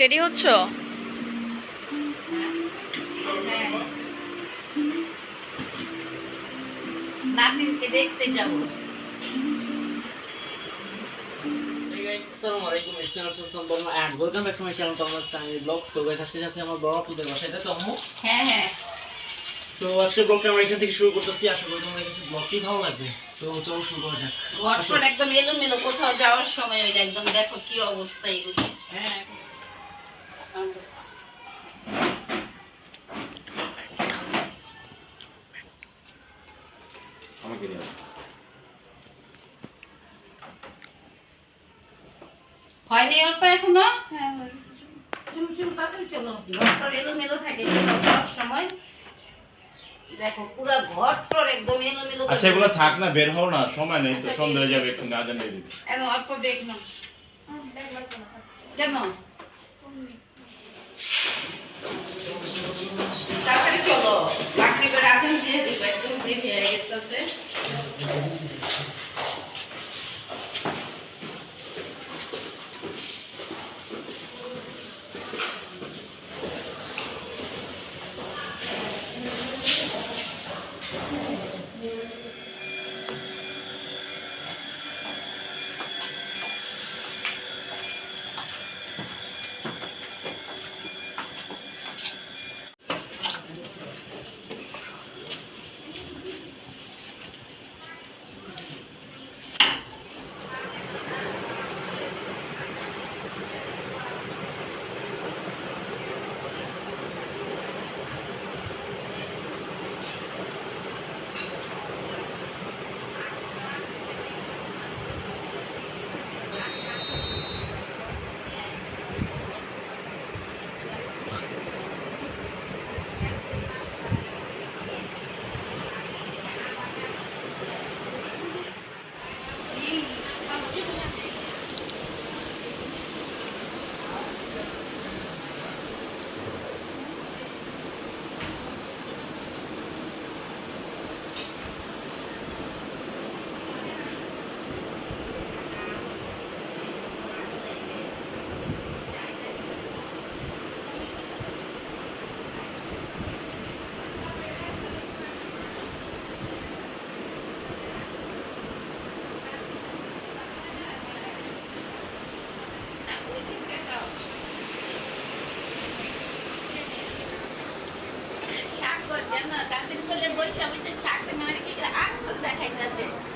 Ready হচ্ছ? নাতিনকে দেখতে যাব। আসসালামু আলাইকুম ইসলাম সুস্তান Balma and welcome back to my channel Thomas family vlog so guys আজকে যাচ্ছি আমার বড় আপুদের বাসায় তাই তো হ্যাঁ হ্যাঁ। সো আজকে ব্লগটা আমরা এখান থেকে শুরু করতেছি। আশা করি তোমাদের কাছে ব্লগটি ভালো লাগবে? সো চলো শুরু করা যাক। ঘটফট একদম এলোমেলো কোথাও যাওয়ার সময় ওই একদম দেখো কি অবস্থা এগুলো। হ্যাঁ হয়নি অল্প এখনও? চুল চুল তাড়াতাড়ি চলো। ঘরটার এলোমেলো থাকে সব সময়। দেখো পুরো ঘরটর একদম এলোমেলো আচ্ছা এগুলো থাক না বের হও না সময় নেই তো সন্ধ্যা হয়ে যাবে একটু আজান দিয়ে দিবি অল্প ব্রেক না কেন?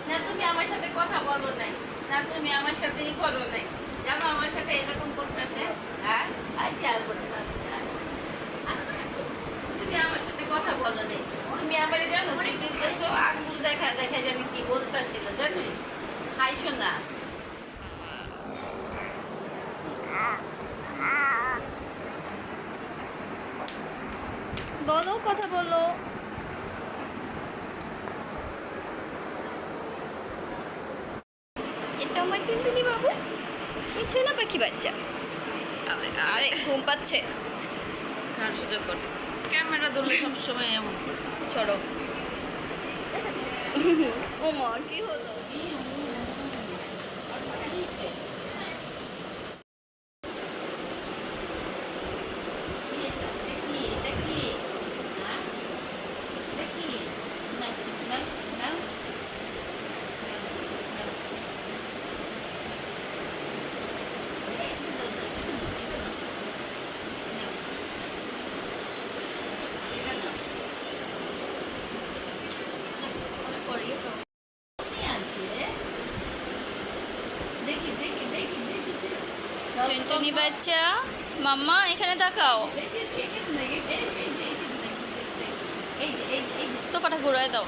না তুমি আমার সাথে কথা বলো নাই। না, তুমি আমার সাথে ই নাই। জানো, আমার সাথে এরকম করতেছে। আর আচ্ছা আর তুমি আমার সাথে কথা বলো নাই তুমি আমার জানো কি করতেছো আঙ্গুল দেখা দেখা জানি কি বলতেছিল জানিস হাইশো না বলো এটা আমার তিনদিনী বাবু। মিছে না পাখি বাচ্চা। আরে ঘুম পাচ্ছে। কার সুযোগ করছে? ক্যামেরা ধরলে সবসময় এমন করে। ছড়ো ও মা কি হলো দেখি দেখি দেখি দেখি টুনটুনি বাচ্চা মাম্মা এখানে তাকাও সোফাটা ঘুরায় দাও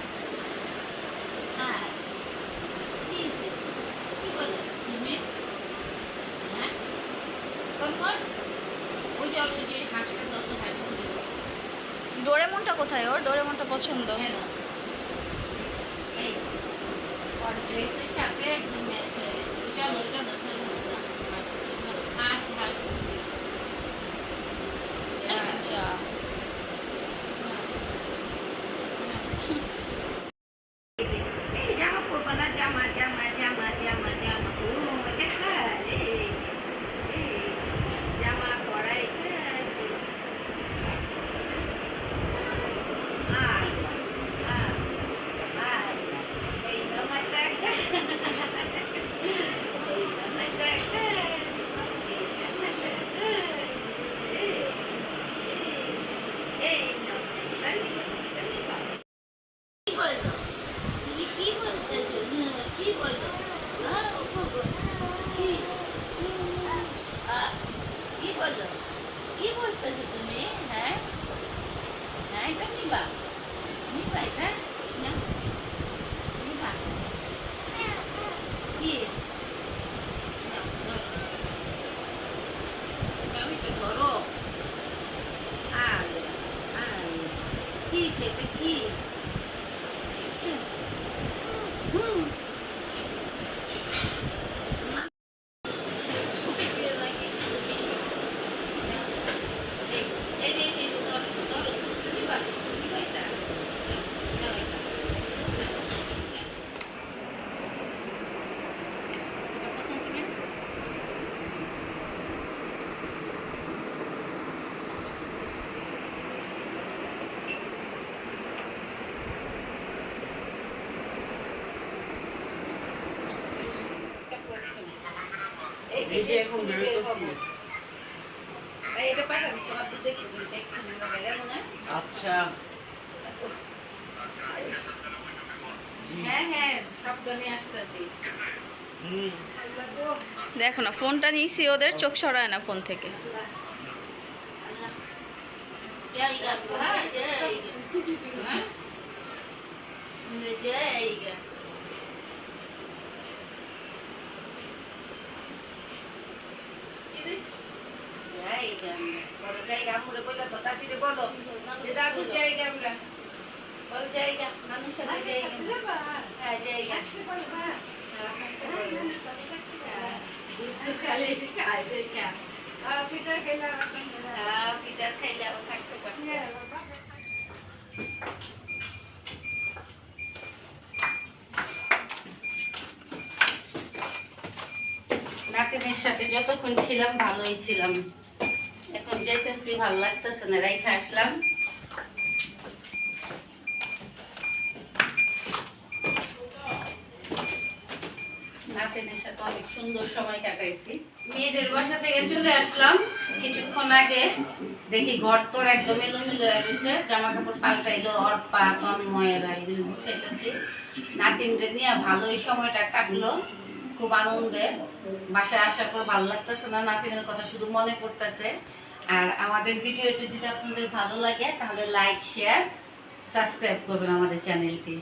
ডোরেমনটা কোথায় ওর ডোরেমনটা পছন্দ ড্রেসের এই যে এখন বের করছি। এটা পাঠাবি তোমার তো দেখব এটা এক্ষুনি লাগাই, এমন আচ্ছা। হ্যাঁ হ্যাঁ আসতেছি। দেখো না ফোনটা নিয়েছি ওদের চোখ সরায় না ফোন থেকে। আল্লাহ। আল্লাহ। জায়গা গো, হ্যাঁ, জায়গা। হ্যাঁ? জায়গা। জায়গা আমরা। বলো জায়গা, আমরা বললে তো তাঁতিরে বলো। যে দাদুর জায়গা আমরা। বলো জায়গা, মানুষের জায়গা। হ্যাঁ, জায়গা। হ্যাঁ। হ্যাঁ, খাইলে আবার থাকতে পারবে। নাতিনের সাথে যতক্ষণ ছিলাম ভালোই ছিলাম এখন যেতেছি ভালো লাগতেছে না রাইখে আসলাম নাতিনের সাথে অনেক সুন্দর সময় কাটাইছি। মেয়েদের বাসা থেকে চলে আসলাম কিছুক্ষণ আগে। দেখি ঘর তোর একদম এলোমেলো জামা কাপড় পাল্টাইলো অর্পা তন্ময়েরা এগুলো নিয়ে ভালোই সময়টা কাটলো, খুব আনন্দে। বাসায় আসার পর ভালো লাগতেছে না, নাতিনের কথা শুধু মনে পড়তেছে। আর আমাদের ভিডিওটি যদি আপনাদের ভালো লাগে, তাহলে লাইক শেয়ার সাবস্ক্রাইব করবেন আমাদের চ্যানেলটি।